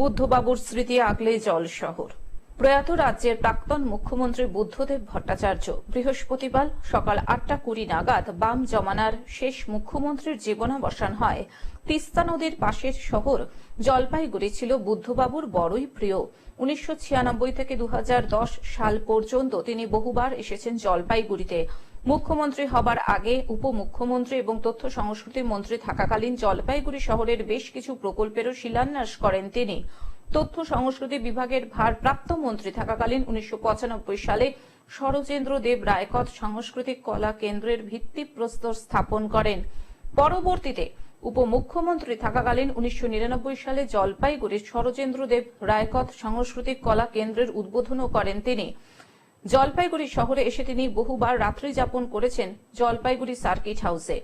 বুদ্ধবাবুর স্মৃতি আগলে জল শহর। প্রয়াত রাজ্যের প্রাক্তন মুখ্যমন্ত্রী বুদ্ধদেব ভট্টাচার্য বৃহস্পতিবার সকাল আটটা কুড়ি নাগাদ বাম জমানার শেষ মুখ্যমন্ত্রীর জীবনাবসান হয়। তিস্তা নদীর পাশের শহর জলপাইগুড়ি ছিল বুদ্ধবাবুর বড়ই প্রিয়। উনিশশো ছিয়ানব্বই থেকে দু হাজার দশ সাল পর্যন্ত তিনি বহুবার এসেছেন জলপাইগুড়িতে। মুখ্যমন্ত্রী হবার আগে উপমুখ্যমন্ত্রী এবং তথ্য সংস্কৃতি মন্ত্রী থাকাকালীন জলপাইগুড়ি শহরের বেশ কিছু প্রকল্পেরও শিলান্যাস করেন তিনি। তথ্য সংস্কৃতি বিভাগের ভারপ্রাপ্ত মন্ত্রী থাকাকালীন উনিশশো সালে শরচেন্দ্র দেব রায়কট সাংস্কৃতিক কলা কেন্দ্রের ভিত্তিপ্রস্তর স্থাপন করেন। পরবর্তীতে উপমুখ্যমন্ত্রী থাকাকালীন উনিশশো নিরানব্বই সালে জলপাইগুড়ির শরচেন্দ্র দেব রায়কত সাংস্কৃতিক কলা কেন্দ্রের উদ্বোধনও করেন তিনি। জলপাইগুড়ি শহরে এসে তিনি বহুবার রাত্রি যাপন করেছেন জলপাইগুড়ি সার্কিট হাউসে।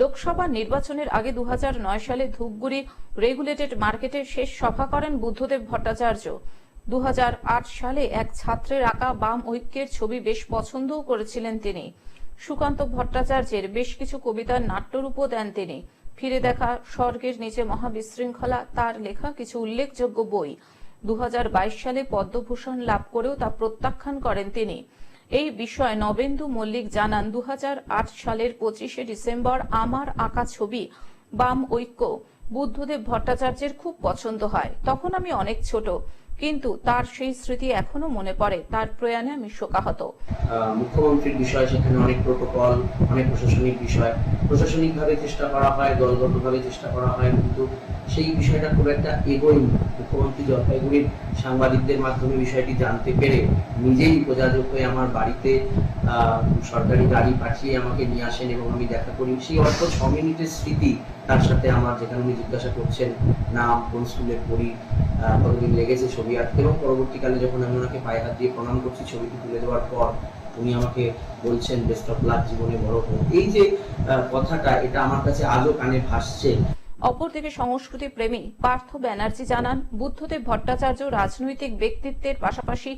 লোকসভা নির্বাচনের আগে দু হাজার নয় সালে ধূপগুড়ি রেগুলেটেড মার্কেটে শেষ সভা করেন বুদ্ধদেব ভট্টাচার্য। দু সালে এক ছাত্রের আঁকা বাম ঐক্যের ছবি বেশ পছন্দও করেছিলেন তিনি। সুকান্ত ভট্টাচার্যের বেশ কিছু কবিতার নাট্যরূপও দেন তিনি। ফিরে দেখা স্বর্গের নিচে মহাবিশৃঙ্খলা, তার লেখা কিছু উল্লেখযোগ্য বই। দু হাজার বাইশ সালে পদ্মভূষণ লাভ করেও তা প্রত্যাখ্যান করেন তিনি। এই বিষয়ে নবেন্দু মল্লিক জানান দু হাজার আট সালের পঁচিশে ডিসেম্বর আমার আঁকা ছবি বাম ঐক্য। বুদ্ধদেব ভট্টাচার্যের খুব পছন্দ হয়। তখন আমি অনেক ছোট, কিন্তু তার সেই স্মৃতি এখনও মনে পড়ে, তার প্রয়াণে আমি শোকাহত। মুখ্যমন্ত্রীর বিষয় সেখানে অনেক প্রোটোকল, অনেক প্রশাসনিক বিষয়। প্রশাসনিকভাবে চেষ্টা করা হয়, দলগতভাবে চেষ্টা করা হয়, কিন্তু সেই বিষয়টা খুব একটা এগোয়নি। মুখ্যমন্ত্রী জলপাইগুড়ির সাংবাদিকদের মাধ্যমে বিষয়টি জানতে পেরে নিজেই উপযাজক হয়ে আমার বাড়িতে সরকারি গাড়ি পাঠিয়ে আমাকে নিয়ে আসেন এবং আমি দেখা করি। সেই অল্প ছ মিনিটের স্মৃতি তার সাথে আমার যেখানে উনি জিজ্ঞাসা করছেন, নাম, কোন স্কুলে পড়ি কতদিন লেগেছে ছবি আঁকতে এবং পরবর্তীকালে যখন আমি ওনাকে পায়ে হাত দিয়ে প্রণাম করছি ছবিটি তুলে দেওয়ার পর, উনি আমাকে বলছেন বেস্ট অফ লাক জীবনে বড় হোক। এই যে কথাটা, এটা আমার কাছে আজও কানে ভাসছে। অপরদিকে সংস্কৃতি প্রেমী পার্থ ব্যানার্জি জানান, বুদ্ধদেব ভট্টাচার্য রাজনৈতিক ব্যক্তিত্বের পাশাপাশি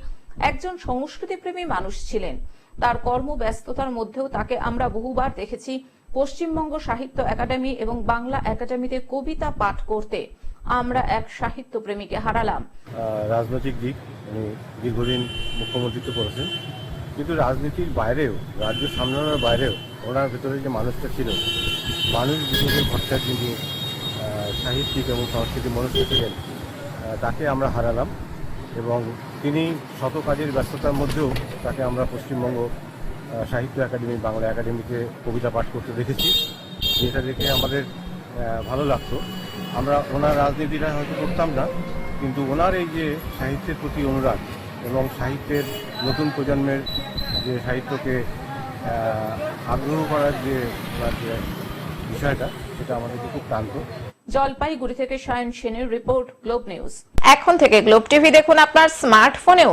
একজন সংস্কৃতি প্রেমী মানুষ ছিলেন। তার কর্মব্যস্ততার মধ্যেও তাকে আমরা বহুবার দেখেছি। পশ্চিমবঙ্গ সাহিত্য একাডেমি এবং বাংলা একাডেমিতে কবিতা পাঠ করতে আমরা এক সাহিত্য প্রেমীকে হারালাম রাজনৈতিক দিক, উনি দীর্ঘদিন মুখ্যমন্ত্রিত্ব করেছেন। কিন্তু রাজনীতির বাইরেও, রাজ্য সামলানোর বাইরেও, ওনার ভেতরে যে মানুষটা ছিল, মানুষ বিশেষ ভট্টাচার্য যিনি সাহিত্যিক এবং সংস্কৃতি মনুষ্য ছিলেন তাকে আমরা হারালাম এবং তিনি শত কাজের ব্যস্ততার মধ্যেও তাকে আমরা পশ্চিমবঙ্গ সাহিত্য একাডেমি বাংলা একাডেমিতে কবিতা পাঠ করতে দেখেছি। যেটা দেখে আমাদের ভালো লাগতো। আমরা ওনার রাজনীতিটা হয়তো করতাম না কিন্তু ওনার এই যে সাহিত্যের প্রতি অনুরাগ এবং সাহিত্যের নতুন প্রজন্মের যে সাহিত্যকে আগ্রহ করার যে বিষয়টা সেটা আমাদেরকে খুব টানত জলপাইগুড়ি থেকে সায়ন সেনের রিপোর্ট গ্লোব নিউজ। এখন থেকে গ্লোব টিভি দেখুন আপনার স্মার্টফোনেও।